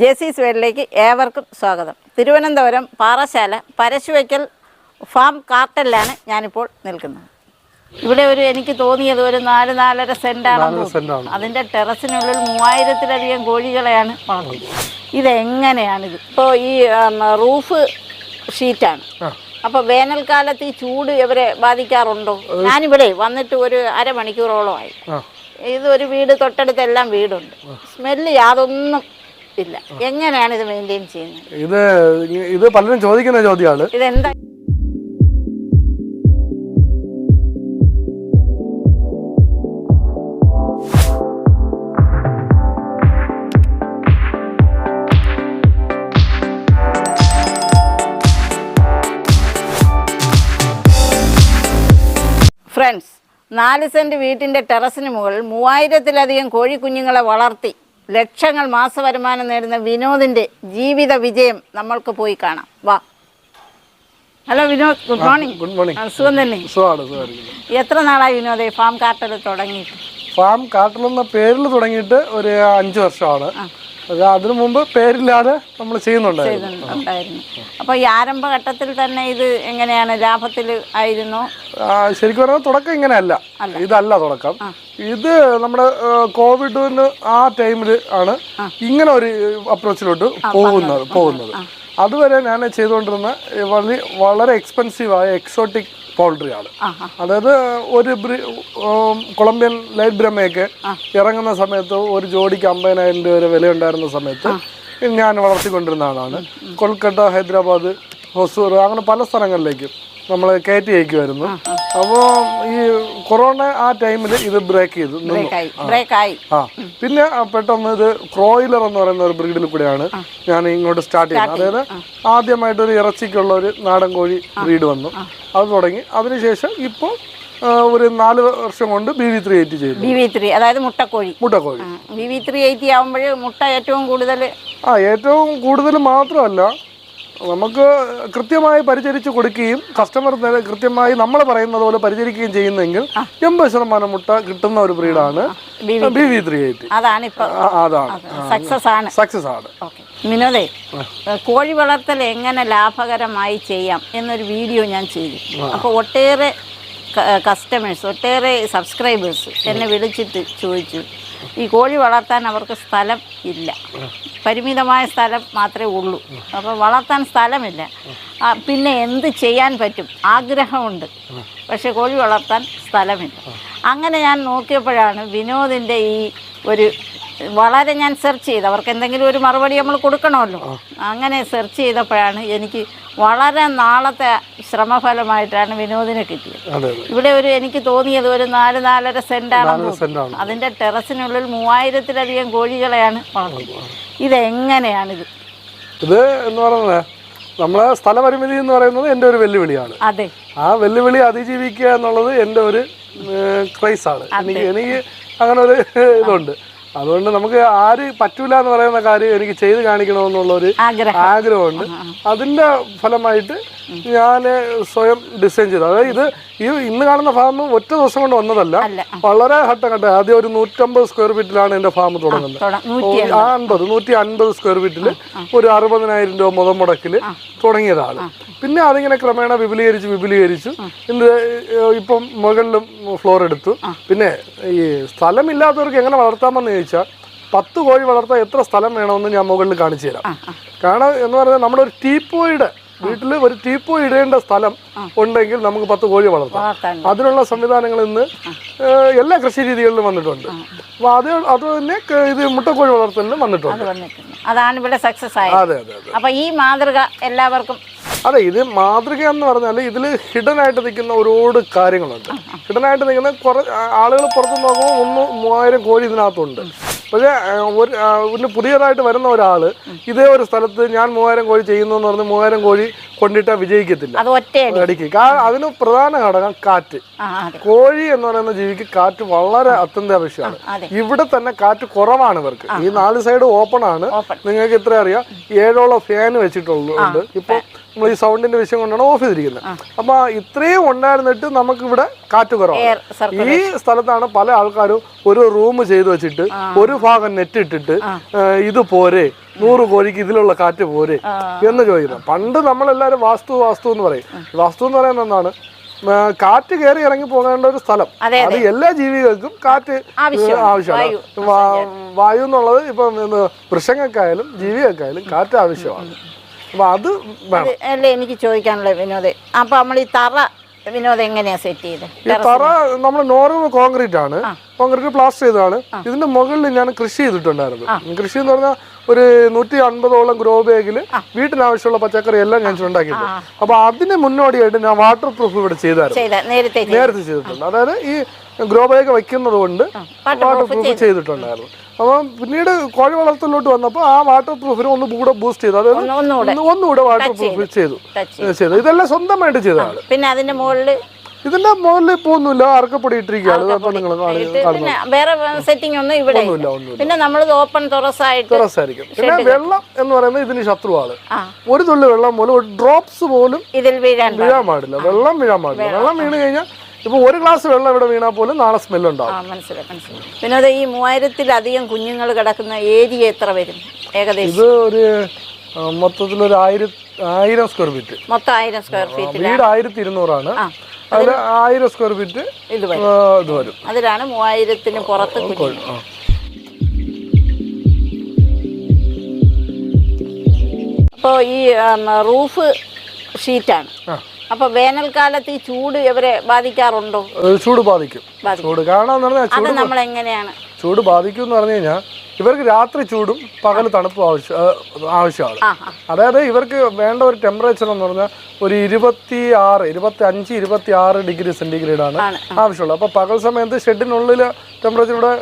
J C സ്വേഡിലേക്ക് ഏവർക്കും സ്വാഗതം. തിരുവനന്തപുരം പാറശാല പരശുവയ്ക്കൽ ഫാം കാർട്ടലിലാണ് ഞാനിപ്പോൾ നിൽക്കുന്നത്. ഇവിടെ ഒരു എനിക്ക് തോന്നിയത് ഒരു നാല് നാലര സെന്റാണ് അതിന്റെ ടെറസിനുള്ളിൽ മൂവായിരത്തിലധികം കോഴികളെയാണ് വളർത്തുന്നത് ഇതെങ്ങനെയാണിത്? ഇപ്പോൾ ഈ റൂഫ് ഷീറ്റാണ്. അപ്പൊ വേനൽക്കാലത്ത് ഈ ചൂട് ഇവരെ ബാധിക്കാറുണ്ടോ? ഞാനിവിടെ വന്നിട്ട് ഒരു അരമണിക്കൂറോളമായി. ഇത് ഒരു വീട് തൊട്ടടുത്തെല്ലാം വീടുണ്ട്. സ്മെല്ല് യാതൊന്നും ഇല്ല. എങ്ങനെയാണ് ഇത് മെയിന്റെയിൻ ചെയ്യുന്നത്? ഇത് ഇത് പലരും ചോദിക്കുന്ന ചോദ്യമാണ്. ഇതെന്താ? ഫ്രണ്ട്സ് നാല് സെന്റ് വീട്ടിന്റെ ടെറസിന് മുകളിൽ മൂവായിരത്തിലധികം കോഴിക്കുഞ്ഞുങ്ങളെ വളർത്തി. ലക്ഷങ്ങൾ മാസവരുമാനം നേടുന്ന വിനോദിന്റെ ജീവിത വിജയം നമ്മൾക്ക് പോയി കാണാം. വാ. Hello Vinod good morning good morning സുഖം തന്നെ? എത്ര നാളായി വിനോദേ ഫാം കാർട്ടൽ തുടങ്ങിയിട്ട്? ഫാം കാർട്ടൽ എന്ന പേരിൽ തുടങ്ങിയിട്ട് ഒരു അഞ്ച് വർഷമാണ്. അതിനു മുമ്പ് പേരില്ലാതെ നമ്മൾ ചെയ്യുന്നുണ്ടായിരുന്നു. അപ്പോൾ ഈ ആരംഭഘട്ടത്തിൽ തന്നെ ഇത് എങ്ങനെയാണ്? ലാഭത്തിൽ ആയിരുന്നു? ശരിക്കും പറഞ്ഞാൽ തുടക്കം ഇങ്ങനെയല്ല. ഇതല്ല തുടക്കം. ഇത് നമ്മുടെ കോവിഡിന് ആ ടൈമിൽ ആണ് ഇങ്ങനെ ഒരു അപ്രോച്ചിലോട്ട് പോകുന്നത് പോകുന്നത്. അതുവരെ ഞാൻ ചെയ്തുകൊണ്ടിരുന്ന വളരെ വളരെ എക്സ്പെൻസീവായ എക്സോട്ടിക് പൗൾട്രി ആണ്. ആ ആ അതായത് ഒരു കൊളംബിയൻ ലൈറ്റ് ബ്രഹ്മയൊക്കെ ഇറങ്ങുന്ന സമയത്ത് ഒരു ജോഡിക്ക് അമ്പതിനായിരം രൂപ വരെ വിലയുണ്ടായിരുന്ന സമയത്ത് ഞാൻ വളർത്തിക്കൊണ്ടിരുന്ന ആളാണ്. കൊൽക്കത്ത ഹൈദരാബാദ് ഹൊസൂർ അങ്ങനെ പല സ്ഥലങ്ങളിലേക്കും. നമ്മൾ കയറ്റി അയക്കുമായിരുന്നു അപ്പോൾ ഈ കൊറോണ ആ ടൈമിൽ ഇത് ബ്രേക്ക് ചെയ്തു ആ. പിന്നെ പെട്ടെന്ന് ഇത് ക്രോയിലർ എന്ന് പറയുന്ന ഒരു ബ്രീഡിൽ കൂടെയാണ് ഞാൻ ഇങ്ങോട്ട് സ്റ്റാർട്ട് ചെയ്തത് അതായത് ആദ്യമായിട്ട് ഒരു ഇറച്ചിക്കുള്ള ഒരു നാടൻ കോഴി ബ്രീഡ് വന്നു. അത് തുടങ്ങി. അതിനുശേഷം ഇപ്പോൾ ഒരു നാല് വർഷം കൊണ്ട് ബി വി ത്രീ എയ്റ്റ് ചെയ്തു. ബി വി ത്രീ അതായത് മുട്ടക്കോഴി. മുട്ടക്കോഴി. ബി വി ത്രീ എയ്റ്റി ആകുമ്പോൾ മുട്ട ഏറ്റവും കൂടുതൽ ആ ഏറ്റവും കൂടുതൽ മാത്രമല്ല നമുക്ക് കൃത്യമായി പരിചരിച്ച് കൊടുക്കുകയും കസ്റ്റമർ കൃത്യമായി നമ്മൾ പറയുന്നത് പോലെ പരിചരിക്കുകയും ചെയ്യുന്നെങ്കിൽ എൺപത് ശതമാനം മുട്ട കിട്ടുന്ന ഒരു ബ്രീഡാണ് B B V three eight. അതാണ് സക്സസ് ആണ്. സക്സസ് ആണ്. കോഴി വളർത്തൽ എങ്ങനെ ലാഭകരമായി ചെയ്യാം എന്നൊരു വീഡിയോ ഞാൻ ചെയ്തു. അപ്പോൾ ഒട്ടേറെ കസ്റ്റമേഴ്സ് ഒട്ടേറെ സബ്സ്ക്രൈബേഴ്സ് എന്നെ വിളിച്ചിട്ട് ചോദിച്ചു. ഈ കോഴി വളർത്താൻ അവർക്ക് സ്ഥലം ഇല്ല. പരിമിതമായ സ്ഥലം മാത്രമേ ഉള്ളൂ. അപ്പോൾ വളർത്താൻ സ്ഥലമില്ല. പിന്നെ എന്ത് ചെയ്യാൻ പറ്റും? ആഗ്രഹമുണ്ട്. പക്ഷെ കോഴി വളർത്താൻ സ്ഥലമില്ല. അങ്ങനെ ഞാൻ നോക്കിയപ്പോഴാണ് വിനോദിന്റെ ഈ ഒരു വളരെ ഞാൻ സെർച്ച് ചെയ്ത്. അവർക്ക് എന്തെങ്കിലും ഒരു മറുപടി നമ്മൾ കൊടുക്കണമല്ലോ. അങ്ങനെ സെർച്ച് ചെയ്തപ്പോഴാണ് എനിക്ക് വളരെ നാളത്തെ ശ്രമഫലമായിട്ടാണ് വിനോദിനെ കിട്ടിയത്. ഇവിടെ ഒരു എനിക്ക് തോന്നിയത് ഒരു നാല് നാലര സെന്റാണ് അതിന്റെ ടെറസിനുള്ളിൽ മൂവായിരത്തിലധികം കോഴികളെയാണ് വളർത്തുന്നത് ഇതെങ്ങനെയാണിത്? ഇത് എന്ന് പറയുന്നത് നമ്മളെ സ്ഥലപരിമിതി എന്ന് പറയുന്നത് എന്റെ ഒരു വെല്ലുവിളിയാണ്. അതെ. ആ വെല്ലുവിളി അതിജീവിക്കുക എന്നുള്ളത് എന്റെ ഒരു ക്രൈസാണ് എനിക്ക് എനിക്ക് അങ്ങനെ ഒരു ഇതുണ്ട്. അതുകൊണ്ട് നമുക്ക് ആര് പറ്റൂല എന്ന് പറയുന്ന കാര്യം എനിക്ക് ചെയ്ത് കാണിക്കണമെന്നുള്ള ഒരു ആഗ്രഹം. ആഗ്രഹമുണ്ട്. അതിന്റെ ഫലമായിട്ട് ഞാൻ സ്വയം ഡിസൈൻ ചെയ്തു. അതായത് ഇത് ഈ ഇന്ന് കാണുന്ന ഫാം ഒറ്റ ദിവസം കൊണ്ട് വന്നതല്ല. വളരെ ഘട്ടം ഘട്ടം ആദ്യം ഒരു നൂറ്റമ്പത് സ്ക്വയർ ഫീറ്റിലാണ് എന്റെ ഫാം തുടങ്ങുന്നത്. അൻപത്. നൂറ്റി അൻപത് സ്ക്വയർ ഫീറ്റിൽ ഒരു അറുപതിനായിരം രൂപ മുതൽ മുടക്കിൽ തുടങ്ങിയതാണ്. പിന്നെ അതിങ്ങനെ ക്രമേണ വിപുലീകരിച്ച് വിപുലീകരിച്ചു ഇന്ന് ഇപ്പം മുകളിലും ഫ്ലോർ എടുത്തു. പിന്നെ ഈ സ്ഥലമില്ലാത്തവർക്ക് എങ്ങനെ വളർത്താമെന്ന് ചോദിച്ചാൽ പത്ത് കോഴി വളർത്താൻ എത്ര സ്ഥലം വേണമെന്ന് ഞാൻ മുകളിൽ കാണിച്ചു തരാം. കാരണം എന്ന് പറഞ്ഞാൽ നമ്മുടെ ഒരു ടീപ്പോയുടെ വീട്ടിൽ ഒരു ടീപ്പോ ഇടേണ്ട സ്ഥലം ഉണ്ടെങ്കിൽ നമുക്ക് പത്ത് കോഴി വളർത്താം. അതിനുള്ള സംവിധാനങ്ങൾ ഇന്ന് എല്ലാ കൃഷി രീതികളിലും വന്നിട്ടുണ്ട്. അപ്പൊ അത് അത് തന്നെ ഇത് മുട്ടക്കോഴി വളർത്തലിനും വന്നിട്ടുണ്ട്. അത് വന്നിട്ടുണ്ട്. അതാണ് ഇവിടെ സക്സസ് ആയത്. അപ്പൊ ഈ മാതൃക എല്ലാവർക്കും അതെ ഇത് മാതൃക എന്ന് പറഞ്ഞാൽ ഇതിൽ ഹിഡൻ ആയിട്ട് നിൽക്കുന്ന ഒരുപാട് കാര്യങ്ങളുണ്ട്. ഹിഡൻ ആയിട്ട് നിൽക്കുന്ന കുറെ ആളുകൾ പുറത്ത് നോക്കുമ്പോൾ ഒന്ന് മൂവായിരം കോഴി ഇതിനകത്തുണ്ട്. പക്ഷേ ഒരു ഒരു പുതിയതായിട്ട് വരുന്ന ഒരാൾ ഇതേ ഒരു സ്ഥലത്ത് ഞാൻ മൂവായിരം കോഴി ചെയ്യുന്നു എന്ന് പറഞ്ഞ് മൂവായിരം കോഴി കൊണ്ടിട്ടാ വിജയിക്കത്തില്ല. അടിക്ക് അതിന് പ്രധാന ഘടകം കാറ്റ്. കോഴി എന്ന് പറയുന്ന ജീവിക്ക് കാറ്റ് വളരെ അത്യന്താപേക്ഷമാണ് അതെ. ഇവിടെ തന്നെ കാറ്റ് കുറവാണ് ഇവർക്ക്. ഈ നാല് സൈഡ് ഓപ്പൺ ആണ്. നിങ്ങൾക്ക് ഇത്ര അറിയാം. ഏഴോളം ഫാൻ വെച്ചിട്ടുള്ളത് ഇപ്പൊ നമ്മൾ ഈ സൗണ്ടിന്റെ വിഷയം കൊണ്ടാണ് ഓഫ് ചെയ്തിരിക്കുന്നത്. അപ്പൊ ഇത്രയും ഉണ്ടായിരുന്നിട്ട് നമുക്ക് ഇവിടെ കാറ്റ് കുറവാണ്. ഈ സ്ഥലത്താണ് പല ആൾക്കാരും ഒരു റൂം ചെയ്തു വെച്ചിട്ട് ഒരു ഭാഗം നെറ്റ് ഇട്ടിട്ട് ഇത് പോരെ നൂറ് കോഴിക്ക് ഇതിലുള്ള കാറ്റ് പോരെ എന്ന് ചോദിക്കുന്നത്. പണ്ട് നമ്മളെല്ലാരും വാസ്തു വാസ്തു എന്ന് പറയും. വാസ്തു എന്ന് പറയുന്നത് എന്താണ്? കാറ്റ് കയറി ഇറങ്ങി പോകേണ്ട ഒരു സ്ഥലം. അത് എല്ലാ ജീവികൾക്കും കാറ്റ് ആവശ്യമാണ്. വായു എന്നുള്ളത് ഇപ്പം വൃക്ഷങ്ങൾക്കായാലും ജീവികൾക്കായാലും കാറ്റ് ആവശ്യമാണ്. അത് അല്ല എനിക്ക് ചോദിക്കാനുള്ള വിനോദ്. അപ്പൊ നമ്മൾ ഈ തറ വിനോദ് എങ്ങനെയാ സെറ്റ് ചെയ്ത്? ഈ തറ നമ്മൾ നോർമൽ കോൺക്രീറ്റ് ആണ്. കോൺക്രീറ്റ് പ്ലാസ്റ്റർ ചെയ്തതാണ്. ഇതിന്റെ മുകളിൽ ഞാൻ കൃഷി ചെയ്തിട്ടുണ്ടായിരുന്നു. കൃഷി എന്ന് പറഞ്ഞാൽ ഒരു നൂറ്റി അൻപതോളം ഗ്രോ ബാഗിൽ വീട്ടിനാവശ്യമുള്ള പച്ചക്കറി എല്ലാം ഞാൻ ഉണ്ടാക്കിയിട്ടുണ്ട് അപ്പൊ അതിന് മുന്നോടിയായിട്ട് ഞാൻ വാട്ടർ പ്രൂഫ് ഇവിടെ ചെയ്തായിരുന്നു. ചെയ്ത നേരത്തെ ചെയ്ത. നേരത്തെ ചെയ്തിട്ടുണ്ട്. അതായത് ഈ ഗ്രോ ബാഗ് വെക്കുന്നത് കൊണ്ട് വാട്ടർ പ്രൂഫ് ചെയ്തിട്ടുണ്ടായിരുന്നു. അപ്പം പിന്നീട് കോഴി വളർത്തലിലോട്ട് വന്നപ്പോൾ ആ വാട്ടർ പ്രൂഫിന് ഒന്ന് കൂടെ ബൂസ്റ്റ് ചെയ്തു. അതായത് ഒന്ന് ഒന്നുകൂടെ ഒന്ന് ഒന്നുകൂടെ വാട്ടർ പ്രൂഫ് ചെയ്തു. ചെയ്തു. ഇതെല്ലാം സ്വന്തമായിട്ട് ചെയ്തതാണ്. പിന്നെ അതിന്റെ മുകളിൽ ഇതിന്റെ മുകളിൽ പോകുന്നില്ല അറക്കപ്പൊടി ഇട്ടിരിക്കുകയാണ് പിന്നെ വേറെ സെറ്റിംഗ് ഒന്നും ഇവിടെ പിന്നെ നമ്മൾ ഓപ്പൺ തുറസായിട്ട് പിന്നെ വെള്ളം എന്ന് പറയുന്നത് ഇതിന് ശത്രുവാണ്. ഒരു തുള്ളി വെള്ളം പോലും ഒരു ഡ്രോപ്സ് പോലും ഇതിൽ വീഴാൻ. വീഴാൻ പാടില്ല. വെള്ളം വീഴാൻ പാടില്ല. വെള്ളം വീണ് കഴിഞ്ഞാൽ ഇപ്പൊ ഒരു ഗ്ലാസ് വെള്ളം ഇവിടെ വീണാൽ പോലും നാളെ സ്മെല്ല് ഉണ്ടാവും. മനസ്സിലായി മനസ്സിലായി. വിനോദ ഈ മൂവായിരത്തിലധികം കുഞ്ഞുങ്ങൾ കിടക്കുന്ന ഏരിയ എത്ര വരും? ഏകദേശം? ഇത് ഒരു മൊത്തത്തിൽ ഒരു ആയിരം ആയിരം സ്ക്വയർ ഫീറ്റ് മൊത്തം ആയിരം സ്ക്വയർ ഫീറ്റ് വീട് ആയിരത്തി ഇരുന്നൂറാണ്. അതിൽ ആയിരം സ്ക്വയർ ഫീറ്റ് ഇത് വരും. അതിലാണ് മൂവായിരത്തിന് പുറത്ത് അപ്പോൾ ഈ റൂഫ് ഷീറ്റാണ് അപ്പൊ വേനൽക്കാലത്ത് ഈ ചൂട് ഇവരെ ബാധിക്കാറുണ്ടോ? ചൂട് ബാധിക്കും. ചൂട് കാരണം ചൂട് നമ്മൾ എങ്ങനെയാണ് ചൂട് ബാധിക്കും എന്ന് പറഞ്ഞു കഴിഞ്ഞാൽ ഇവർക്ക് രാത്രി ചൂടും പകൽ തണുപ്പും ആവശ്യം ആവശ്യമാണ്. അതായത് ഇവർക്ക് വേണ്ട ഒരു ടെമ്പറേച്ചർ എന്ന് പറഞ്ഞാൽ ഒരു ഇരുപത്തി ആറ് ഇരുപത്തി അഞ്ച് ഇരുപത്തി ആറ് ഡിഗ്രി സെന്റിഗ്രേഡ് ആണ് ആണ് ആവശ്യമുള്ളത്. അപ്പോൾ പകൽ സമയത്ത് ഷെഡിനുള്ളിൽ ടെമ്പറേച്ചർ ഇവിടെ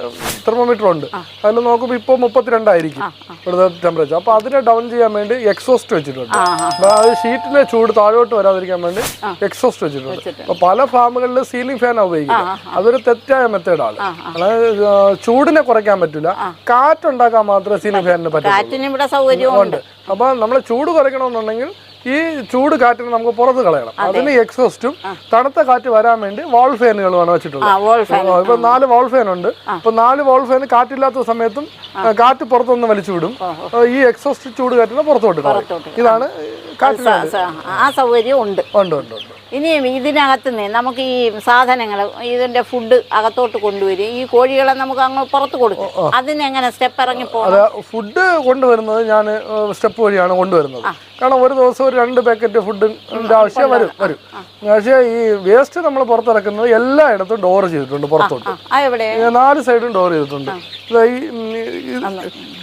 തെർമോമീറ്റർ ഉണ്ട് അതിൽ നോക്കുമ്പോൾ ഇപ്പോൾ മുപ്പത്തിരണ്ടായിരിക്കും ഇവിടുത്തെ ടെമ്പറേച്ചർ അപ്പോൾ അതിനെ ഡൗൺ ചെയ്യാൻ വേണ്ടി എക്സോസ്റ്റ് വെച്ചിട്ടുണ്ട്. അപ്പോൾ ആ ഷീറ്റിലെ ചൂട് താഴോട്ട് വരാതിരിക്കാൻ വേണ്ടി എക്സോസ്റ്റ് വെച്ചിട്ടുണ്ട്. അപ്പോൾ പല ഫാമുകളിൽ സീലിംഗ് ഫാൻ ഉപയോഗിക്കുന്നത്. അതൊരു തെറ്റായ മെത്തേഡാണ് അതായത് ചൂടിനെ കുറയ്ക്കാൻ പറ്റില്ല. കാറ്റുണ്ടാക്കാൻ മാത്രമേ സീലിംഗ് ഫാനിന് പറ്റൂ ഉണ്ട്. അപ്പൊ നമ്മൾ ചൂട് കുറയ്ക്കണമെന്നുണ്ടെങ്കിൽ ഈ ചൂട് കാറ്റിനെ നമുക്ക് പുറത്ത് കളയണം. അതിന് എക്സോസ്റ്റും തണുത്ത കാറ്റ് വരാൻ വേണ്ടി വാൾ ഫാനുകളുമാണ് വെച്ചിട്ടുള്ളത്. ഇപ്പൊ നാല് വാൾ ഫാൻ ഉണ്ട്. ഇപ്പൊ നാല് വാൾ ഫാൻ കാറ്റില്ലാത്ത സമയത്തും കാറ്റ് പുറത്തൊന്ന് വലിച്ചു വിടും. ഈ എക്സോസ്റ്റ് ചൂട് കാറ്റിനെ പുറത്തോട്ട് കളയും. ഇതാണ് ആ സൗകര്യം ഉണ്ട്. ഉണ്ട് ഉണ്ട് ഉണ്ട്. ഇനി ഇതിനകത്ത് നിന്ന് നമുക്ക് ഈ സാധനങ്ങൾ ഇതിന്റെ ഫുഡ് അകത്തോട്ട് കൊണ്ടുവരും ഈ കോഴികളെ നമുക്ക് അങ്ങ് പുറത്ത് കൊടുക്കും അതിനെങ്ങനെ സ്റ്റെപ്പ് ഇറങ്ങി പോകും ഫുഡ് കൊണ്ടുവരുന്നത് ഞാൻ സ്റ്റെപ്പ് വഴിയാണ് കൊണ്ടുവരുന്നത്. കാരണം ഒരു ദിവസം ഒരു രണ്ട് പാക്കറ്റ് ഫുഡിന്റെ ആവശ്യം വരും വരും. പക്ഷേ ഈ വേസ്റ്റ് നമ്മൾ പുറത്തിറക്കുന്നത് എല്ലായിടത്തും ഡോർ ചെയ്തിട്ടുണ്ട് പുറത്തോട്ട്. നാല് സൈഡും ഡോർ ചെയ്തിട്ടുണ്ട്.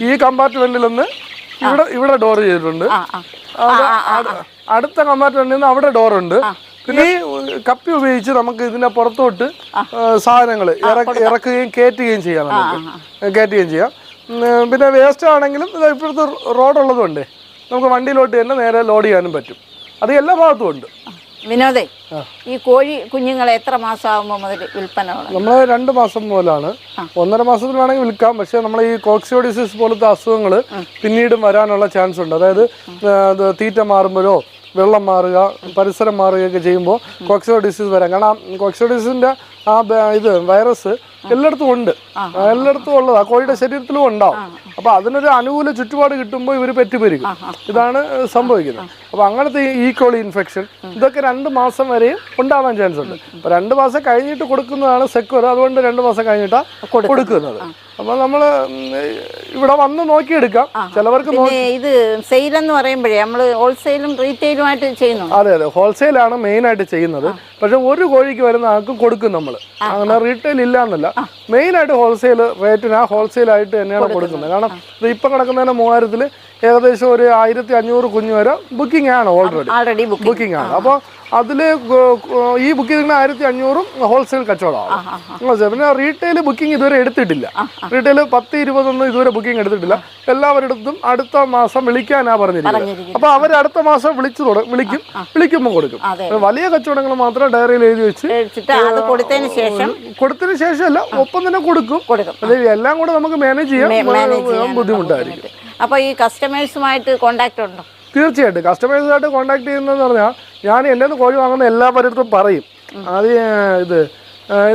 ഈ നിന്ന് ഇവിടെ ഇവിടെ ഡോർ ചെയ്തിട്ടുണ്ട്. അടുത്ത കമ്പാർട്ട്മെന്റിൽ നിന്ന് അവിടെ ഡോർ ഉണ്ട്. പിന്നെ ഈ കപ്പി ഉപയോഗിച്ച് നമുക്ക് ഇതിനെ പുറത്തോട്ട് സാധനങ്ങൾ ഇറക്കുകയും കയറ്റുകയും ചെയ്യാം നമുക്ക്. കയറ്റുകയും ചെയ്യാം. പിന്നെ വേസ്റ്റ് ആണെങ്കിലും ഇപ്പോഴത്തെ റോഡ് ഉള്ളതുകൊണ്ട് നമുക്ക് വണ്ടിയിലോട്ട് തന്നെ നേരെ ലോഡ് ചെയ്യാനും പറ്റും. അത് എല്ലാ ഭാഗത്തും ഉണ്ട്. വിനോദേ ഈ കോഴി കുഞ്ഞുങ്ങളെ എത്ര മാസമാകുമ്പോൾ മുതൽ വിൽപ്പന നമ്മൾ രണ്ട് മാസം മുതലാണ്. ഒന്നര മാസത്തിൽ വേണമെങ്കിൽ വിൽക്കാം. പക്ഷെ നമ്മൾ ഈ കോക്സിയോഡിസിസ് പോലത്തെ അസുഖങ്ങൾ പിന്നീടും വരാനുള്ള ചാൻസ് ഉണ്ട്. അതായത് തീറ്റ മാറുമ്പോഴോ വെള്ളം മാറുക പരിസരം മാറുകയൊക്കെ ചെയ്യുമ്പോൾ കോക്സിയോഡിസിസ് വരാം. കാരണം കോക്സിയോഡിസിന്റെ ആ ഇത് വൈറസ് എല്ലായിടത്തും ഉണ്ട്. എല്ലായിടത്തും ഉള്ളതാ. കോഴിയുടെ ശരീരത്തിലും ഉണ്ടാവും. അപ്പൊ അതിനൊരു അനുകൂല ചുറ്റുപാട് കിട്ടുമ്പോൾ ഇവർ പെറ്റുപെരുകും. ഇതാണ് സംഭവിക്കുന്നത്. അപ്പൊ അങ്ങനത്തെ ഈ കോളി ഇൻഫെക്ഷൻ ഇതൊക്കെ രണ്ട് മാസം വരെയും ഉണ്ടാവാൻ ചാൻസ് ഉണ്ട്. അപ്പൊ രണ്ട് മാസം കഴിഞ്ഞിട്ട് കൊടുക്കുന്നതാണ് സെക്വർ അതുകൊണ്ട് രണ്ട് മാസം കഴിഞ്ഞിട്ടാ കൊടുക്കുന്നത്. അപ്പൊ നമ്മൾ ഇവിടെ വന്ന് നോക്കിയെടുക്കാം. ചിലവർക്ക് ഇത് സെയിൽ എന്ന് പറയുമ്പോഴേ നമ്മൾ ഹോൾസെയിലും റീറ്റെയിലുമായിട്ട് ചെയ്യുന്നു അതെ അതെ. ഹോൾസെയിലാണ് മെയിൻ ആയിട്ട് ചെയ്യുന്നത്. പക്ഷെ ഒരു കോഴിക്ക് വരുന്ന ആൾക്കും കൊടുക്കും നമ്മൾ അങ്ങനെ റീറ്റെയിൽ ഇല്ല എന്നല്ല മെയിൻ ആയിട്ട് ഹോൾസെയിൽ റേറ്റിന് ആ ഹോൾസെയിൽ ആയിട്ട് തന്നെയാണ് കൊടുക്കുന്നത്. കാരണം ഇത് ഇപ്പം കിടക്കുന്നതിന് മൂവായിരത്തിൽ ഏകദേശം ഒരു ആയിരത്തി അഞ്ഞൂറ് കുഞ്ഞു വരെ ബുക്കിംഗ് ആണ് ഓൾറെഡി ബുക്കിംഗ് ആണ്. അപ്പോൾ അതിൽ ഈ ബുക്ക് ചെയ്തിരുന്ന ആയിരത്തി അഞ്ഞൂറും ഹോൾസെയിൽ കച്ചവടമാണ്? പിന്നെ റീറ്റെയിൽ ബുക്കിംഗ് ഇതുവരെ എടുത്തിട്ടില്ല. റീറ്റെയിൽ പത്ത് ഇരുപതൊന്നും ഇതുവരെ ബുക്കിംഗ് എടുത്തിട്ടില്ല. എല്ലാവരുടെ അടുത്ത മാസം വിളിക്കാനാ പറഞ്ഞിരിക്കുന്നത്. അപ്പൊ അവർ അടുത്ത മാസം വിളിച്ചു തുടങ്ങും വിളിക്കും. വിളിക്കുമ്പോൾ കൊടുക്കും. വലിയ കച്ചവടങ്ങൾ മാത്രം ഡയറിയിൽ എഴുതി വെച്ച് കഴിച്ചിട്ട് അത് കൊടുത്തതിന് ശേഷം അല്ല ഒപ്പം തന്നെ കൊടുക്കും. എല്ലാം കൂടെ നമുക്ക് മാനേജ് ചെയ്യാൻ ബുദ്ധിമുട്ടായിരിക്കും. അപ്പോൾ ഈ കസ്റ്റമേഴ്സുമായിട്ട് കോണ്ടാക്ട് ഉണ്ടോ? തീർച്ചയായിട്ടും. കസ്റ്റമേഴ്സുമായിട്ട് കോണ്ടാക്ട് ചെയ്യുന്നതെന്ന് പറഞ്ഞാൽ ഞാൻ എന്റെ നിന്ന് കോഴി വാങ്ങുന്ന എല്ലാ പലയിടത്തും പറയും. അത് ഇത്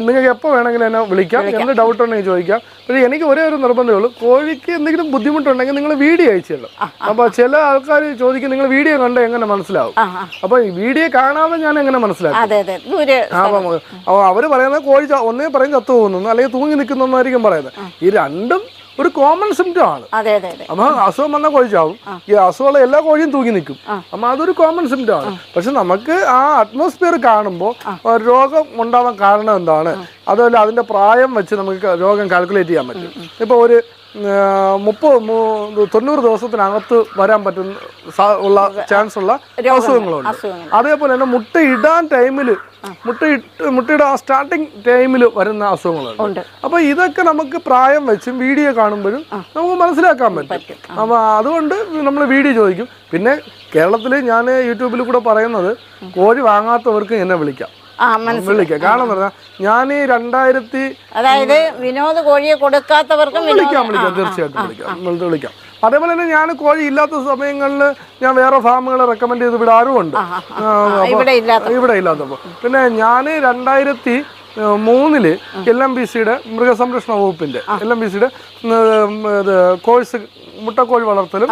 നിങ്ങൾക്ക് എപ്പോൾ വേണമെങ്കിലും എന്നെ വിളിക്കാം. എന്ത് ഡൗട്ട് ഉണ്ടെങ്കിൽ ചോദിക്കാം. പക്ഷേ എനിക്ക് ഒരേ ഒരു നിർബന്ധമേ ഉള്ളൂ. കോഴിക്ക് എന്തെങ്കിലും ബുദ്ധിമുട്ടുണ്ടെങ്കിൽ നിങ്ങൾ വീഡിയോ അയച്ചു അപ്പോൾ ചില ആൾക്കാർ ചോദിക്കും നിങ്ങൾ വീഡിയോ കണ്ടോ എങ്ങനെ മനസ്സിലാവും? അപ്പോൾ വീഡിയോ കാണാതെ ഞാൻ എങ്ങനെ മനസ്സിലാക്കും? അപ്പം അവർ പറയുന്നത് കോഴി ഒന്നേ പറയും ചത്തു പോകുന്നു അല്ലെങ്കിൽ തൂങ്ങി നിൽക്കുന്നതായിരിക്കും പറയുന്നത്. ഈ രണ്ടും ഒരു കോമൺ സിംറ്റം ആണ്. അപ്പൊ അസുഖം വന്ന കോഴി ചാവും ഈ അസുഖമുള്ള എല്ലാ കോഴിയും തൂങ്ങി നിൽക്കും. അപ്പൊ അതൊരു കോമൺ സിംറ്റം ആണ്. പക്ഷെ നമുക്ക് ആ അറ്റ്മോസ്ഫിയർ കാണുമ്പോൾ രോഗം ഉണ്ടാവാൻ കാരണം എന്താണ്? അതുപോലെ അതിന്റെ പ്രായം വെച്ച് നമുക്ക് രോഗം കാൽക്കുലേറ്റ് ചെയ്യാൻ പറ്റും. ഇപ്പൊ ഒരു മുപ്പത് തൊണ്ണൂറ് ദിവസത്തിനകത്ത് വരാൻ പറ്റുന്ന ഉള്ള ചാൻസ് ഉള്ള അസുഖങ്ങളുണ്ട്. അതേപോലെ തന്നെ മുട്ട ഇടാൻ ടൈമിൽ മുട്ട ഇട്ട് മുട്ടയുടെ ആ സ്റ്റാർട്ടിങ് ടൈമിൽ വരുന്ന അസുഖങ്ങളുണ്ട്. അപ്പൊ ഇതൊക്കെ നമുക്ക് പ്രായം വെച്ചും വീഡിയോ കാണുമ്പോഴും നമുക്ക് മനസ്സിലാക്കാൻ പറ്റും. അപ്പൊ അതുകൊണ്ട് നമ്മൾ വീഡിയോ ചോദിക്കും. പിന്നെ കേരളത്തിൽ ഞാൻ യൂട്യൂബിൽ കൂടെ പറയുന്നത് കോഴി വാങ്ങാത്തവർക്ക് എന്നെ വിളിക്കാം. വിളിക്കാം. കാരണം പറഞ്ഞാൽ ഞാൻ ഈ രണ്ടായിരത്തി അതായത് വിനോദ കോഴിയെ കൊടുക്കാത്തവർക്കും വിളിക്കാം വിളിക്കാം തീർച്ചയായിട്ടും വിളിക്കാം. അതേപോലെ തന്നെ ഞാൻ കോഴി ഇല്ലാത്ത സമയങ്ങളിൽ ഞാൻ വേറെ ഫാമുകൾ റെക്കമെൻഡ് ചെയ്ത് ഇവിടെ ആരും ആ, ആ, ഇവിടെ ഇല്ലാത്ത ഇവിടെ ഇല്ലാത്തപ്പോൾ പിന്നെ ഞാൻ രണ്ടായിരത്തി മൂന്നിൽ എൽ എം ബി സിയുടെ മൃഗസംരക്ഷണ വകുപ്പിന്റെ എൽ എം ബി സിയുടെ കോഴ്സ് മുട്ടക്കോഴി വളർത്തലും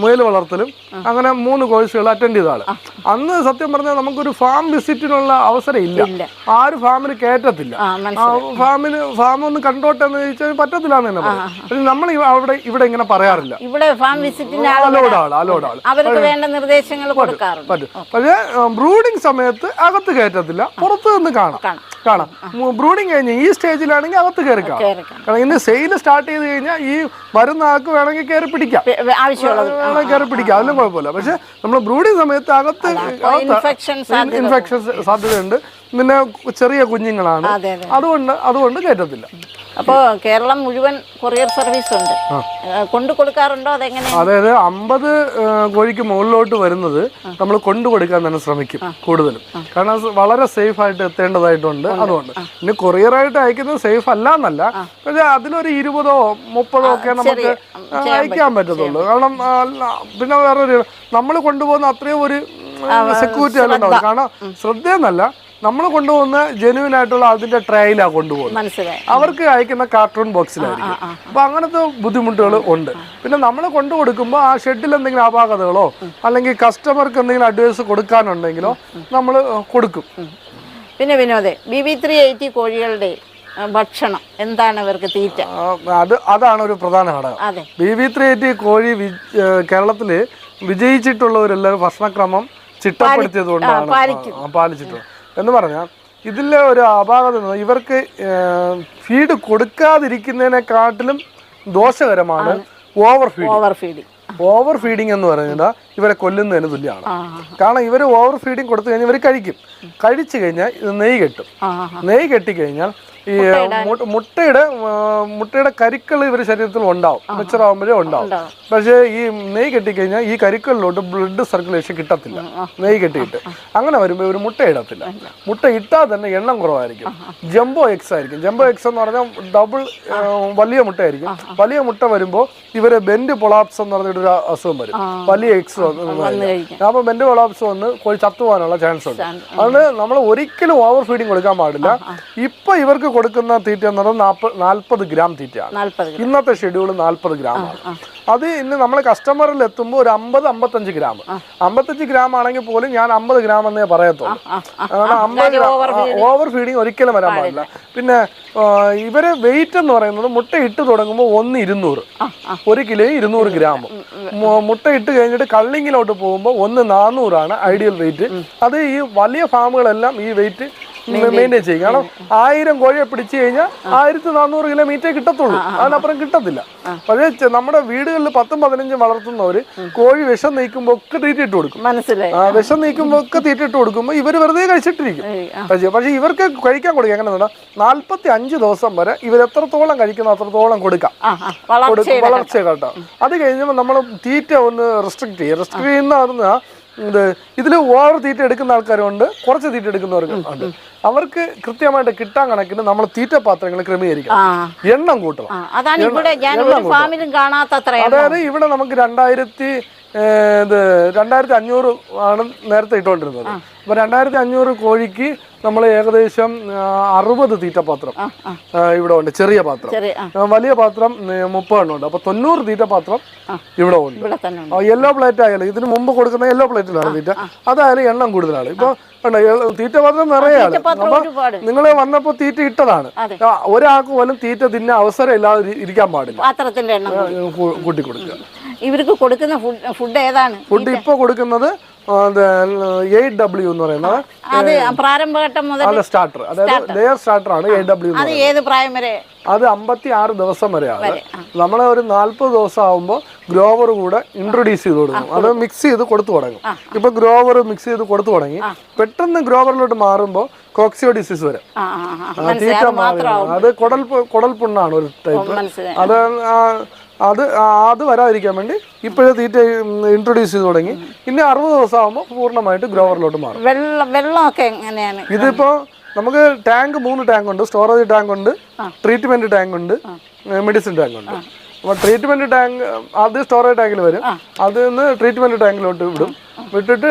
മുയൽ വളർത്തലും അങ്ങനെ മൂന്ന് കോഴ്സുകൾ അറ്റൻഡ് ചെയ്ത ആൾ അന്ന് സത്യം പറഞ്ഞാൽ നമുക്കൊരു ഫാം വിസിറ്റിനുള്ള അവസരം ഇല്ല. ആരും ഫാമിന് കയറ്റത്തില്ല ഫാമിന് ഫാം ഒന്ന് കണ്ടോട്ടെ എന്ന് ചോദിച്ചാൽ പറ്റത്തില്ല എന്ന് തന്നെ പറയും. നമ്മൾ അവിടെ ഇവിടെ ഇങ്ങനെ പറയാറില്ല. ഇവിടെ farm allowed all allowed all അവർക്ക് വേണ്ട നിർദ്ദേശങ്ങൾ പറ്റും പക്ഷേ ബ്രൂഡിംഗ് സമയത്ത് അകത്ത് കയറ്റത്തില്ല പുറത്ത് നിന്ന് കാണാം. കാണാം. ബ്രൂഡിങ് ബ്രൂഡിംഗ് കഴിഞ്ഞ് ഈ സ്റ്റേജിലാണെങ്കിൽ അകത്ത് കയറി കാണാം. കാരണം ഇന്ന് സെയിൽ സ്റ്റാർട്ട് ചെയ്ത് കഴിഞ്ഞാൽ ഈ വരുന്ന ആൾക്ക് വേണമെങ്കിൽ കയറി പിടിക്കാം. വേണമെങ്കിൽ കയറി പിടിക്കാം. അതിലും കുഴപ്പമില്ല. പക്ഷെ നമ്മൾ ബ്രൂഡിങ് സമയത്ത് അകത്ത് ഇൻഫെക്ഷൻ സാധ്യത ഇൻഫെക്ഷൻ സാധ്യതയുണ്ട്. പിന്നെ ചെറിയ കുഞ്ഞുങ്ങളാണ്. അതെ അതെ. അതുകൊണ്ട് അതുകൊണ്ട് കയറ്റത്തില്ല. അപ്പോൾ കേരളം മുഴുവൻ കൊറിയർ സർവീസ് ഉണ്ട് കൊണ്ടു കൊടുക്കാറുണ്ടോ? അതെങ്ങനെ? അതായത് അമ്പത് കോഴിക്ക് മുകളിലോട്ട് വരുന്നത് നമ്മൾ കൊണ്ടു കൊടുക്കാൻ തന്നെ ശ്രമിക്കും കൂടുതലും. കാരണം വളരെ സേഫ് ആയിട്ട് എത്തേണ്ടതായിട്ടുണ്ട് അതുകൊണ്ട്. പിന്നെ കൊറിയർ ആയിട്ട് അയക്കുന്നത് സേഫ് അല്ല എന്നല്ല. പക്ഷെ അതിലൊരു ഇരുപതോ മുപ്പതോ ഒക്കെ നമുക്ക് അയക്കാൻ പറ്റത്തുള്ളൂ. കാരണം പിന്നെ വേറൊരു നമ്മൾ കൊണ്ടുപോകുന്ന അത്രയും ഒരു സെക്യൂരിറ്റി അല്ല ഉണ്ടാവും കാരണം ശ്രദ്ധയെന്നല്ല നമ്മൾ കൊണ്ടുപോകുന്ന ജെനുവിൻ ആയിട്ടുള്ള അതിന്റെ ട്രയലാണ് കൊണ്ടുപോകുന്നത്. അവർക്ക് അയക്കുന്ന കാർട്ടൂൺ ബോക്സിലായിരിക്കും അപ്പൊ അങ്ങനത്തെ ബുദ്ധിമുട്ടുകൾ ഉണ്ട്. പിന്നെ നമ്മൾ കൊണ്ടു കൊടുക്കുമ്പോൾ ആ ഷെഡിൽ എന്തെങ്കിലും അപാകതകളോ അല്ലെങ്കിൽ കസ്റ്റമർക്ക് എന്തെങ്കിലും അഡ്വൈസ് കൊടുക്കാനുണ്ടെങ്കിലോ നമ്മൾ കൊടുക്കും. പിന്നെ വിനോദേ ബി ബി ത്രീ എയ്റ്റി കോഴികളുടെ ഭക്ഷണം എന്താണ് ഇവർക്ക് തീറ്റ? അത് അതാണ് ഒരു പ്രധാന ഘടകം. ബി വി ത്രീ എയ്റ്റി കോഴി കേരളത്തിൽ വിജയിച്ചിട്ടുള്ളവരെല്ലാം ഭക്ഷണക്രമം ചിട്ടപ്പെടുത്തിയത് കൊണ്ടാണ് പാലിച്ചിട്ടുള്ളത്. എന്ന് പറഞ്ഞാൽ ഇതിലെ ഒരു അപാകത ഇവർക്ക് ഫീഡ് കൊടുക്കാതിരിക്കുന്നതിനെക്കാട്ടിലും ദോഷകരമാണ് over feeding over feeding over feeding എന്ന് പറയുന്നത് ഇവരെ കൊല്ലുന്നതിന് തുല്യമാണ്. കാരണം ഇവർ ഓവർ ഫീഡിങ് കൊടുത്തു കഴിഞ്ഞാൽ ഇവർ കഴിക്കും. കഴിച്ചു കഴിഞ്ഞാൽ ഇത് നെയ്യ് കെട്ടും. നെയ് നെയ്യ് കെട്ടിക്കഴിഞ്ഞാൽ ഈ മുട്ടയുടെ മുട്ടയുടെ കരുക്കൾ ഇവർ ശരീരത്തിൽ ഉണ്ടാവും. മെച്ചറാവുമ്പോഴേ ഉണ്ടാവും. പക്ഷേ ഈ നെയ്യ് കെട്ടിക്കഴിഞ്ഞാൽ ഈ കരുക്കളിലോട്ട് ബ്ലഡ് സർക്കുലേഷൻ കിട്ടത്തില്ല. നെയ്യ് കെട്ടിയിട്ട്. അങ്ങനെ വരുമ്പോൾ ഇവർ മുട്ട ഇടത്തില്ല. മുട്ട ഇട്ടാൽ തന്നെ എണ്ണം കുറവായിരിക്കും. ജംബോ എക്സ് ആയിരിക്കും. ജംബോ എക്സ് എന്ന് പറഞ്ഞാൽ ഡബിൾ വലിയ മുട്ടയായിരിക്കും. വലിയ മുട്ട വരുമ്പോൾ ഇവരെ ബെൻഡ് പൊളാപ്സ് എന്ന് പറഞ്ഞിട്ടൊരു അസുഖം വരും. വലിയ എക്സ് വന്ന് അപ്പോൾ ബെൻഡ് പൊളാപ്സ് വന്ന് കോഴി ചത്തുപോകാനുള്ള ചാൻസ് ഉണ്ട്. അതുകൊണ്ട് നമ്മൾ ഒരിക്കലും ഓവർ ഫീഡിങ് കൊടുക്കാൻ പാടില്ല. ഇപ്പൊ ഇവർക്ക് കൊടുക്കുന്ന തീറ്റ എന്ന് പറഞ്ഞാൽ നാൽപ്പത് നാൽപ്പത് ഗ്രാം തീറ്റയാണ്. ഇന്നത്തെ ഷെഡ്യൂൾ നാൽപ്പത് ഗ്രാമാണ് അത് ഇന്ന് നമ്മൾ കസ്റ്റമറിൽ എത്തുമ്പോൾ ഒരു അമ്പത് അമ്പത്തഞ്ച് ഗ്രാം. അമ്പത്തഞ്ച് ഗ്രാം ആണെങ്കിൽ പോലും ഞാൻ അമ്പത് ഗ്രാം എന്നേ പറയത്തുള്ളൂ. കാരണം അമ്പത് ഓവർ ഫീഡിങ് ഒരിക്കലും വരാൻ പാടില്ല. പിന്നെ ഇവരെ വെയിറ്റ് എന്ന് പറയുന്നത് മുട്ട ഇട്ട് തുടങ്ങുമ്പോൾ ഒന്ന് ഇരുന്നൂറ്. ഒരു കിലോ ഇരുന്നൂറ് ഗ്രാം. മുട്ട ഇട്ട് കഴിഞ്ഞിട്ട് കള്ളിങ്ങിലോട്ട് പോകുമ്പോൾ ഒന്ന് നാനൂറാണ് ഐഡിയൽ വെയിറ്റ് അത് ഈ വലിയ ഫാമുകളെല്ലാം ഈ വെയിറ്റ് മെയിന്റെയിൻ ചെയ്യും. കാരണം ആയിരം കോഴിയെ പിടിച്ചു കഴിഞ്ഞാൽ ആയിരത്തി നാനൂറ് കിലോമീറ്റർ കിട്ടത്തുള്ളൂ. അതിനപ്പുറം കിട്ടത്തില്ല. പക്ഷേ നമ്മുടെ വീടുകളിൽ പത്തും പതിനഞ്ചും വളർത്തുന്നവര് കോഴി വിഷം നീക്കുമ്പോൾ ഒക്കെ തീറ്റ ഇട്ട് കൊടുക്കും. മനസ്സിലായി. വിഷം നീക്കുമ്പോൾ ഒക്കെ തീറ്റിട്ട് കൊടുക്കുമ്പോൾ ഇവർ വെറുതെ കഴിച്ചിട്ടിരിക്കും. പക്ഷേ ഇവർക്ക് കഴിക്കാൻ കൊടുക്കുക എങ്ങനെ നാൽപ്പത്തി അഞ്ച് ദിവസം വരെ ഇവർ എത്രത്തോളം കഴിക്കുന്ന അത്രത്തോളം കൊടുക്കാം. വളർച്ച കേട്ടോ. അത് കഴിഞ്ഞപ്പോൾ നമ്മൾ തീറ്റ ഒന്ന് റെസ്ട്രിക്ട് ചെയ്യും. റെസ്ട്രിക്ട് ചെയ്യുന്ന പറഞ്ഞാൽ ഇത് ഇതിൽ ഓവർ തീറ്റ എടുക്കുന്ന ആൾക്കാരുണ്ട്. കുറച്ച് തീറ്റ എടുക്കുന്നവർക്ക് ഉണ്ട്. അവർക്ക് കൃത്യമായിട്ട് കിട്ടാൻ കണക്കിന് നമ്മൾ തീറ്റ പാത്രങ്ങൾ ക്രമീകരിക്കണം. എണ്ണം കൂട്ടണം. അതായത് ഇവിടെ നമുക്ക് രണ്ടായിരത്തി ഇത് രണ്ടായിരത്തി അഞ്ഞൂറ് ആണ് നേരത്തെ ഇട്ടുകൊണ്ടിരുന്നത് അപ്പൊ രണ്ടായിരത്തി അഞ്ഞൂറ് കോഴിക്ക് നമ്മൾ ഏകദേശം അറുപത് തീറ്റപാത്രം ഇവിടെ ഉണ്ട് ചെറിയ പാത്രം. വലിയ പാത്രം മുപ്പതെണ്ണം ഉണ്ട്. അപ്പൊ തൊണ്ണൂറ് തീറ്റപാത്രം ഇവിടെ ഉണ്ട്. യെല്ലോ പ്ലേറ്റ് ആയാലും ഇതിന് മുമ്പ് കൊടുക്കുന്ന യെല്ലോ പ്ലേറ്റിലാണ് തീറ്റ. അതായാലും എണ്ണം കൂടുതലാണ്. ഇപ്പൊ കണ്ടോ, യെ- തീറ്റ പാത്രം നിറയാണ് അപ്പൊ നിങ്ങൾ വന്നപ്പോ തീറ്റ ഇട്ടതാണ്. ഒരാൾക്ക് പോലും തീറ്റ തിന്ന അവസരം ഇല്ലാതെ ഇരിക്കാൻ പാടില്ല. പാത്രത്തിന്റെ എണ്ണം കൂട്ടി കൊടുക്കുക ഇവർക്ക് കൊടുക്കുന്ന ഫുഡ് ഫുഡ് ഏതാണ്? ഫുഡ് ഇപ്പൊ കൊടുക്കുന്നത് എയ്റ്റ് ഡബ്ല്യു എന്ന് പറയുന്നത് അത് പ്രാരംഭഘട്ടം മുതൽ സ്റ്റാർട്ടർ അതായത് ലെയർ സ്റ്റാർട്ടർ ആണ് എയ്റ്റ് ഡബ്ല്യു അത് ഏത് പ്രായം വരെ? അത് അമ്പത്തി ആറ് ദിവസം വരെയാണ്. നമ്മളെ ഒരു നാല്പത് ദിവസം ആകുമ്പോൾ ഗ്രോവർ കൂടെ ഇൻട്രൊഡ്യൂസ് ചെയ്ത് കൊടുക്കും. അത് മിക്സ് ചെയ്ത് കൊടുത്തു തുടങ്ങും. ഇപ്പൊ ഗ്രോവർ മിക്സ് ചെയ്ത് കൊടുത്തു തുടങ്ങി. പെട്ടെന്ന് ഗ്രോവറിലോട്ട് മാറുമ്പോൾ കോക്സിയോ ഡിസീസ് വരും. തീറ്റ അത് കുടൽ കുടൽ പുണ്ണാണ് ഒരു ടൈപ്പ് അത് അത് അത് വരാതിരിക്കാൻ വേണ്ടി ഇപ്പോഴേ തീറ്റ ഇൻട്രൊഡ്യൂസ് ചെയ്ത് തുടങ്ങി. ഇനി അറുപത് ദിവസം ആകുമ്പോൾ പൂർണമായിട്ട് ഗ്രോവറിലോട്ട് മാറും. വെള്ളം വെള്ളമൊക്കെ എങ്ങനെയാണ്? ഇതിപ്പോ നമുക്ക് ടാങ്ക് മൂന്ന് ടാങ്ക് ഉണ്ട്. സ്റ്റോറേജ് ടാങ്ക് ഉണ്ട്. ട്രീറ്റ്മെന്റ് ടാങ്ക് ഉണ്ട്. മെഡിസിൻ ടാങ്ക് ഉണ്ട്. അപ്പൊ ട്രീറ്റ്മെന്റ് ടാങ്ക് അത് സ്റ്റോറേജ് ടാങ്കിൽ വരും. അതിൽ നിന്ന് ട്രീറ്റ്മെന്റ് ടാങ്കിലോട്ട് വിടും. വിട്ടിട്ട്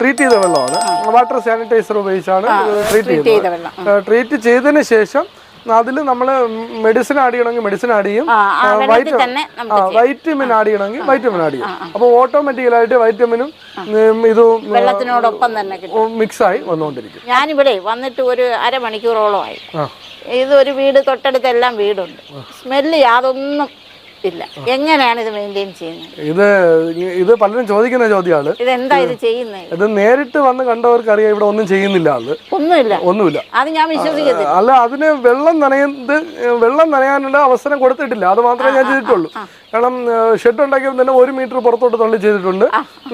ട്രീറ്റ് ചെയ്ത വെള്ളമാണ്. വാട്ടർ സാനിറ്റൈസർ ഉപയോഗിച്ചാണ് ട്രീറ്റ് ചെയ്തത് ചെയ്യുന്നത്. ട്രീറ്റ് ചെയ്തതിന് ശേഷം അതിൽ നമ്മൾ മെഡിസിൻ ആഡ് ചെയ്യണമെങ്കിൽ മെഡിസിൻ ആഡ് ചെയ്യും. വൈറ്റമിൻ ആഡ് ചെയ്യണമെങ്കിൽ വൈറ്റമിൻ ആഡ് ചെയ്യും. അപ്പോൾ ഓട്ടോമാറ്റിക്കലായിട്ട് വൈറ്റമിനും ഇതും വെള്ളത്തിനോടൊപ്പം തന്നെ മിക്സ് ആയി വന്നുകൊണ്ടിരിക്കും. ഞാനിവിടെ വന്നിട്ട് ഒരു അരമണിക്കൂറോളമായി. ഇത് ഒരു വീട് തൊട്ടടുത്തെല്ലാം വീടുണ്ട്. സ്മെല്ല് യാതൊന്നും ഇല്ല. എങ്ങനെയാണ് ഇത് മെയിന്റെയിൻ ചെയ്യുന്നത്? ഇത് ഇത് പലരും ചോദിക്കുന്ന ചോദ്യമാണ്. ഇതെന്താ ഇത് ചെയ്യുന്നത്? ഇത് നേരിട്ട് വന്ന് കണ്ടവർക്ക് അറിയാം ഇവിടെ ഒന്നും ചെയ്യുന്നില്ല അത്. ഒന്നുമില്ല. ഒന്നുമില്ല. അത് ഞാൻ വിശ്വസിക്കത്തില്ല. അല്ല അതിന് വെള്ളം നനയുന്നത് വെള്ളം നനയാനുള്ള അവസരം കൊടുത്തിട്ടില്ല. അത് മാത്രമേ ഞാൻ ചെയ്തിട്ടുള്ളൂ. കാരണം ഷെഡ് ഉണ്ടാക്കിയപ്പോൾ തന്നെ ഒരു മീറ്റർ പുറത്തോട്ട് തള്ളി ചെയ്തിട്ടുണ്ട്.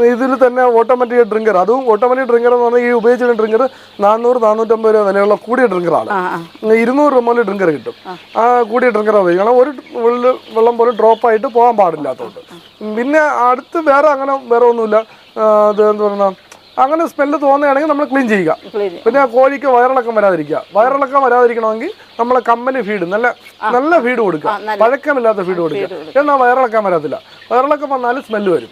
ഇതിൽ തന്നെ ഓട്ടോമാറ്റിക് ഡ്രിങ്കർ. അതും ഓട്ടോമാറ്റിക് ഡ്രിങ്കർ എന്ന് പറഞ്ഞാൽ ഈ ഉപയോഗിച്ചിരുന്ന ഡ്രിങ്കർ നാനൂറ് നാനൂറ്റമ്പത് രൂപ വിലയുള്ള കൂടിയ ഡ്രിങ്കറാണ്. ഇരുന്നൂറ് രൂപ മുതൽ ഡ്രിങ്കർ കിട്ടും. ആ. കൂടിയ ഡ്രിങ്കർ ഉപയോഗിക്കണം ഒരു വെള്ള- പോലും ഡ്രോപ്പ് ആയിട്ട് പോകാൻ പാടില്ലാത്തതുകൊണ്ട്. പിന്നെ അടുത്ത് വേറെ അങ്ങനെ വേറെ ഒന്നുമില്ല. അത് എന്താ പറയുക അങ്ങനെ സ്മെല്ല് തോന്നുകയാണെങ്കിൽ നമ്മൾ ക്ലീൻ ചെയ്യുക. പിന്നെ കോഴിക്ക് വയറിളക്കം വരാതിരിക്കുക. വയറിളക്കം വരാതിരിക്കണമെങ്കിൽ നമ്മൾ കമ്മലി ഫീഡ് നല്ല നല്ല ഫീഡ് കൊടുക്കുക. പഴക്കമില്ലാത്ത ഫീഡ് കൊടുക്കുക. എന്നാൽ വയറിളക്കം വരത്തില്ല. വയറിളക്കം വന്നാലും സ്മെല്ല് വരും.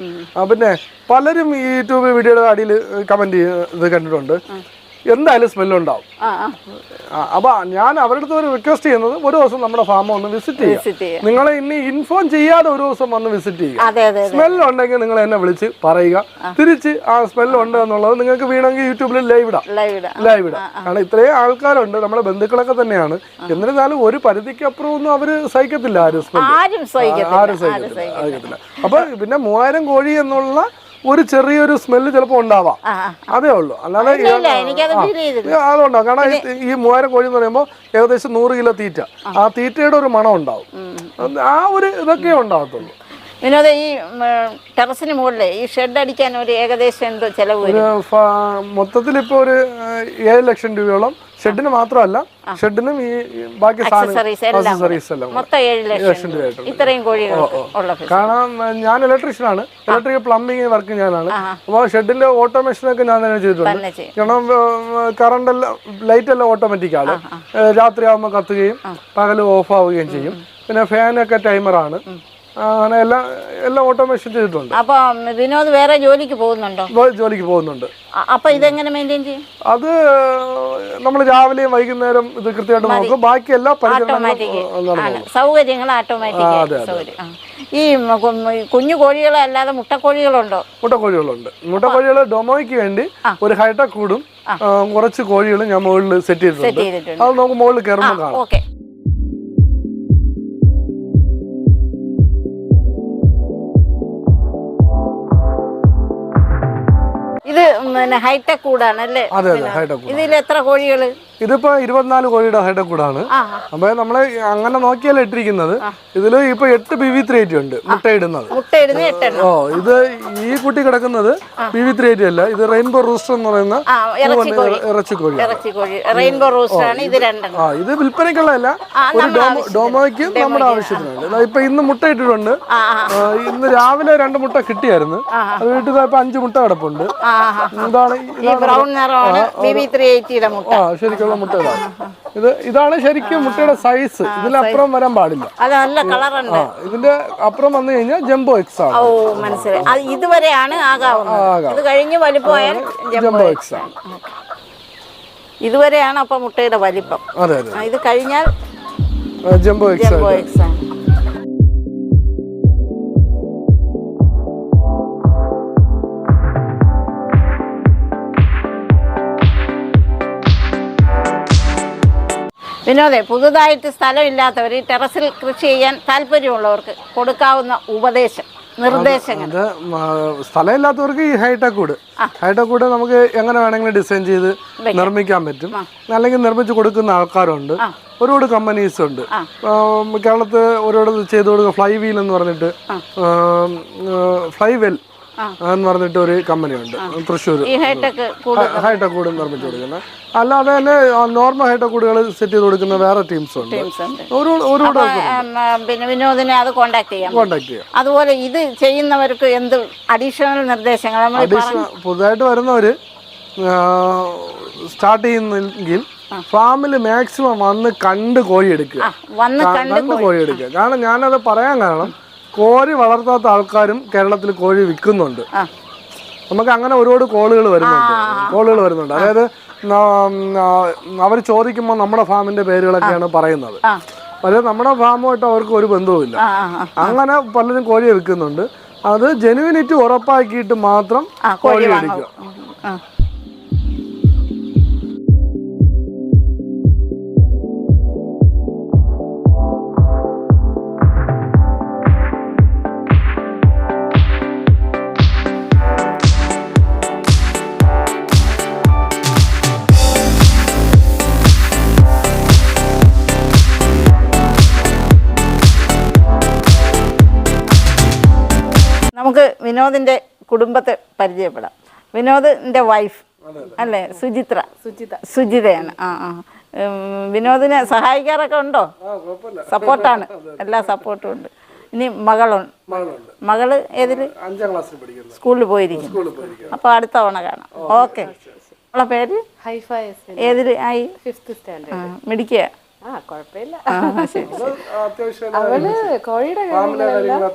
പിന്നെ പലരും യൂട്യൂബ് വീഡിയോയുടെ അടിയിൽ കമന്റ് ഇത് കണ്ടിട്ടുണ്ട്. എന്തായാലും സ്മെല്ലുണ്ടാവും. അപ്പൊ ഞാൻ അവരുടെ അടുത്ത് ഒരു റിക്വസ്റ്റ് ചെയ്യുന്നത് ഒരു ദിവസം നമ്മുടെ ഫാം ഒന്ന് വിസിറ്റ് ചെയ്യുക. നിങ്ങൾ ചെയ്യാം നിങ്ങളെ ഇനി ഇൻഫോം ചെയ്യാതെ ഒരു ദിവസം വന്ന് വിസിറ്റ് ചെയ്യുക. സ്മെല്ലുണ്ടെങ്കിൽ നിങ്ങൾ എന്നെ വിളിച്ച് പറയുക. തിരിച്ച് ആ സ്മെല്ലുണ്ട് എന്നുള്ളത് നിങ്ങൾക്ക് വീണെങ്കിൽ യൂട്യൂബിൽ ലൈവ് ഇടാം. ലൈവ് ഇടാം. കാരണം ഇത്രയും ആൾക്കാരുണ്ട് നമ്മുടെ ബന്ധുക്കളൊക്കെ തന്നെയാണ്. എന്നിരുന്നാലും ഒരു പരിധിക്ക് അപ്പുറം ഒന്നും അവർ സഹിക്കത്തില്ല ആരും സ്മെല്ല്. ആരും സഹിക്കത്തില്ല. അപ്പൊ പിന്നെ മൂവായിരം കോഴി എന്നുള്ള ഒരു ചെറിയൊരു സ്മെല്ല് ചിലപ്പോ ഉണ്ടാവാം. അതേ ഉള്ളൂ. അല്ലാതെ അതുകൊണ്ടാവും കാരണം ഈ- മൂവായിരം കോഴി എന്ന് പറയുമ്പോൾ ഏകദേശം നൂറ് കിലോ തീറ്റ. ആ. തീറ്റയുടെ ഒരു മണം ഉണ്ടാവും. ആ ഒരു ഇതൊക്കെ ഉണ്ടാകത്തുള്ളൂ. വിനോദ ഈ ടെറസിന് മുകളിലെ ഈ ഷെഡ് അടിക്കാൻ ഒരു ഏകദേശം എന്തോ ചെലവ് മൊത്തത്തിൽ ഇപ്പോൾ ഒരു ഏഴ് ലക്ഷം രൂപയോളം ഷെഡിന് മാത്രമല്ല ഷെഡിനും ഈ ബാക്കി അക്സസറീസ് എല്ലാം മൊത്തം ഏഴ് ലക്ഷം രൂപയായിട്ടുണ്ട് ഇത്രയും കോഴികൾ കാരണം ഞാൻ ഇലക്ട്രീഷ്യൻ ആണ്. ഇലക്ട്രിക് പ്ലംബിംഗ് വർക്ക് ഞാനാണ്. അപ്പോൾ ഷെഡിന്റെ ഓട്ടോമേഷൻ ഒക്കെ ഞാൻ തന്നെ ചെയ്തിട്ടുണ്ട്. കാരണം കറണ്ട് എല്ലാം ലൈറ്റ് എല്ലാം ഓട്ടോമാറ്റിക് ആണ്. രാത്രി ആവുമ്പോൾ കത്തുകയും പകൽ ഓഫ് ആവുകയും ചെയ്യും. പിന്നെ ഫാനൊക്കെ ടൈമറാണ് അങ്ങനെ എല്ലാം എല്ലാം ഓട്ടോമേഷൻ ചെയ്തിട്ടുണ്ട്. അപ്പൊ വിനോദ് വേറെ ജോലിക്ക് പോകുന്നുണ്ടോ? ജോലിക്ക് പോകുന്നുണ്ട്. അപ്പൊ ഇതെങ്ങനെ മെയിന്റെയിൻ ചെയ്യും? അത് നമ്മൾ രാവിലെയും വൈകുന്നേരം ഇത് കൃത്യമായിട്ട് നോക്കും. ബാക്കി എല്ലാ സൗകര്യങ്ങൾ ഓട്ടോമാറ്റിക്. ഈ കുഞ്ഞു കോഴികളെ അല്ലാതെ മുട്ടക്കോഴികളുണ്ടോ? മുട്ടക്കോഴികളുണ്ട്. മുട്ടക്കോഴികൾ ഡൊമോയ്ക്ക് വേണ്ടി ഒരു ഹൈടെക് കൂടും. കുറച്ച് കോഴികളും ഞാൻ മുകളിൽ സെറ്റ് ചെയ്തിട്ടുണ്ട്. അത് നമുക്ക് മുകളിൽ കയറുമ്പോൾ കാണാം. ഇത് പിന്നെ ഹൈടെക് കൂടാണ് അല്ലേ? അതെ അതെ ഹൈടെക് ഇതിൽ എത്ര കോഴികൾ? ഇതിപ്പോ ഇരുപത്തിനാല് കോഴിയുടെ ഹൈടെക് കൂടാണ് അപ്പൊ നമ്മൾ അങ്ങനെ നോക്കിയല്ല ഇട്ടിരിക്കുന്നത്. ഇതിൽ ഇപ്പൊ എട്ട് പി വി ത്രീ എയ്റ്റ് ഉണ്ട് മുട്ടയിടുന്നത്. ഓ ഇത് ഈ കുട്ടി കിടക്കുന്നത് പി വി ത്രീ എയ്റ്റി അല്ല ഇത് റെയിൻബോ റൂസ്റ്റർ എന്ന് പറയുന്ന ഇറച്ചിക്കോഴി ആ ഇത് വിൽപ്പനയ്ക്കുള്ളതല്ല ഒരു ഡോമോയ്ക്ക് നമ്മുടെ ആവശ്യത്തിനുണ്ട്. ഇപ്പൊ ഇന്ന് മുട്ട ഇട്ടിട്ടുണ്ട്. ഇന്ന് രാവിലെ രണ്ട് മുട്ട കിട്ടിയായിരുന്നു. അത് വീട്ടിൽ ഇപ്പൊ അഞ്ച് മുട്ട കിടപ്പുണ്ട്. ആ ശരിക്കും ബാക്കിയുള്ള മുട്ടകളാണ്. ഇത് ഇതാണ് ശരിക്കും മുട്ടയുടെ സൈസ് ഇതിലപ്പുറം വരാൻ പാടില്ല. ആ ഇതിന്റെ അപ്പുറം വന്നു കഴിഞ്ഞാൽ ജംബോ എക്സ് ആണ്. ഓ മനസ്സിലായി. ഇതുവരെയാണ് ആകാവുന്നത്. ഇത് കഴിഞ്ഞ് വലിപ്പമായാൽ ജംബോ എക്സ് ആണ്. ഇതുവരെയാണ് അപ്പൊ മുട്ടയുടെ വലിപ്പം. അതെ അതെ. ഇത് കഴിഞ്ഞാൽ ജംബോ എക്സ് ജംബോ എക്സ് ആണ്. വിനോദേ പുതുതായിട്ട് സ്ഥലമില്ലാത്തവർ ഈ ടെറസിൽ കൃഷി ചെയ്യാൻ താല്പര്യമുള്ളവർക്ക് കൊടുക്കാവുന്ന ഉപദേശം നിർദ്ദേശങ്ങൾ. സ്ഥലം ഇല്ലാത്തവർക്ക് സ്ഥലമില്ലാത്തവർക്ക് ഈ ഹൈടെക് കൂട് ഹൈടെക് കൂട് നമുക്ക് എങ്ങനെ വേണമെങ്കിലും ഡിസൈൻ ചെയ്ത് നിർമ്മിക്കാൻ പറ്റും. അല്ലെങ്കിൽ നിർമ്മിച്ച് കൊടുക്കുന്ന ആൾക്കാരുണ്ട്. ഒരുപാട് കമ്പനീസ് ഉണ്ട്. കേരളത്തിൽ ഒരുപാട് ചെയ്ത് കൊടുക്കുക ഫ്ലൈ വീൽ എന്ന് പറഞ്ഞിട്ട് ഫ്ലൈ വെൽ എന്ന് പറഞ്ഞിട്ട് ഒരു കമ്പനി ഉണ്ട് തൃശ്ശൂർ. ഹൈടെക് കൂട് നിർമ്മിച്ചു കൊടുക്കുന്നത് അല്ലാതെ തന്നെ നോർമൽ ഹൈടെക് കൂടുകൾ സെറ്റ് ചെയ്ത് കൊടുക്കുന്ന വേറെ ടീംസ് ഉണ്ട്. പിന്നെ വിനോദിനെ അത് കോണ്ടാക്ട് ചെയ്യാം. കോണ്ടാക്ട് ചെയ്യാം. അതുപോലെ ഇത് ചെയ്യുന്നവർക്ക് എന്ത് അഡീഷണൽ നിർദ്ദേശങ്ങൾ? പുതുതായിട്ട് വരുന്നവര് സ്റ്റാർട്ട് ചെയ്യുന്നെങ്കിൽ ഫാമിൽ മാക്സിമം വന്ന് കണ്ട് കോഴി എടുക്കുക. വന്ന് കണ്ട് കോഴി എടുക്കുക. കാരണം ഞാനത് പറയാൻ കാരണം കോഴി വളർത്താത്ത ആൾക്കാരും കേരളത്തിൽ കോഴി വിൽക്കുന്നുണ്ട്. നമുക്ക് അങ്ങനെ ഒരുപാട് കോളുകൾ വരുന്നുണ്ട്. കോളുകൾ വരുന്നുണ്ട്. അതായത് അവർ ചോദിക്കുമ്പോൾ നമ്മുടെ ഫാമിന്റെ പേരുകളൊക്കെയാണ് പറയുന്നത്. പക്ഷേ നമ്മുടെ ഫാമുമായിട്ട് അവർക്ക് ഒരു ബന്ധവുമില്ല. അങ്ങനെ പലരും കോഴിയെ വിൽക്കുന്നുണ്ട്. അത് ജെനുവിനിറ്റി ഉറപ്പാക്കിയിട്ട് മാത്രം കോഴി കോഴി വിനോദിന്റെ കുടുംബത്തെ പരിചയപ്പെടാം. വിനോദിന്റെ വൈഫ് അല്ലേ? സുചിത്ര. സുചിത. സുജിതയാണ് ആ ആ. വിനോദിനെ സഹായിക്കാറൊക്കെ ഉണ്ടോ? സപ്പോർട്ടാണ്. എല്ലാ സപ്പോർട്ടും ഉണ്ട്. ഇനി മകളുണ്ട്. മകളുണ്ട്. മകൾ ഏതിൽ? അഞ്ചാം ക്ലാസ്സിൽ പഠിക്കുന്നത് സ്കൂളിൽ പോയിരിക്കും അപ്പോൾ അടുത്ത തവണ കാണാം. ഓക്കെ. അവളെ പേര്? ഹൈഫ ഏതിൽ ആയി ഫിഫ്ത്ത് സ്റ്റാൻഡേർഡ്. മിടിക്കുക അവൾ കോഴിയുടെ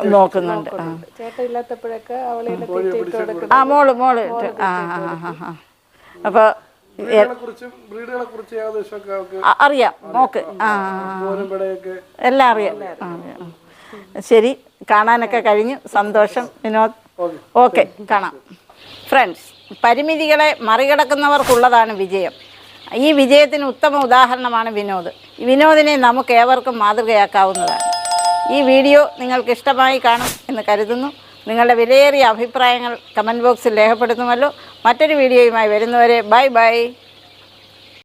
നോക്കുന്നുണ്ട്. ചേട്ടൻ ഇല്ലാത്തപ്പോഴൊക്കെ അവളെ ആ മോൾ മോൾ ഇട്ട്. ആ ആ ആ ആ അപ്പോൾ ബ്രീഡുകളെ കുറിച്ചും ബ്രീഡുകളെ കുറിച്ച് ഏകദേശം ഒക്കെ അവർക്ക് അ- അറിയാം നോക്ക് എല്ലാം അറിയാം ശരി കാണാനൊക്കെ കഴിഞ്ഞു. സന്തോഷം വിനോദ്. ഓക്കെ കാണാം. ഫ്രണ്ട്സ് പരിമിതികളെ മറികടക്കുന്നവർക്കുള്ളതാണ് വിജയം. ഈ വിജയത്തിന് ഉത്തമ ഉദാഹരണമാണ് വിനോദ്. വിനോദിനെ നമുക്ക് ഏവർക്കും മാതൃകയാക്കാവുന്നതാണ്. ഈ വീഡിയോ നിങ്ങൾക്ക് ഇഷ്ടമായി കാണും എന്ന് കരുതുന്നു. നിങ്ങളുടെ വിലയേറിയ അഭിപ്രായങ്ങൾ കമന്റ് ബോക്സിൽ രേഖപ്പെടുത്തുമല്ലോ. മറ്റൊരു വീഡിയോയുമായി വരുന്നവരെ ബൈ ബൈ.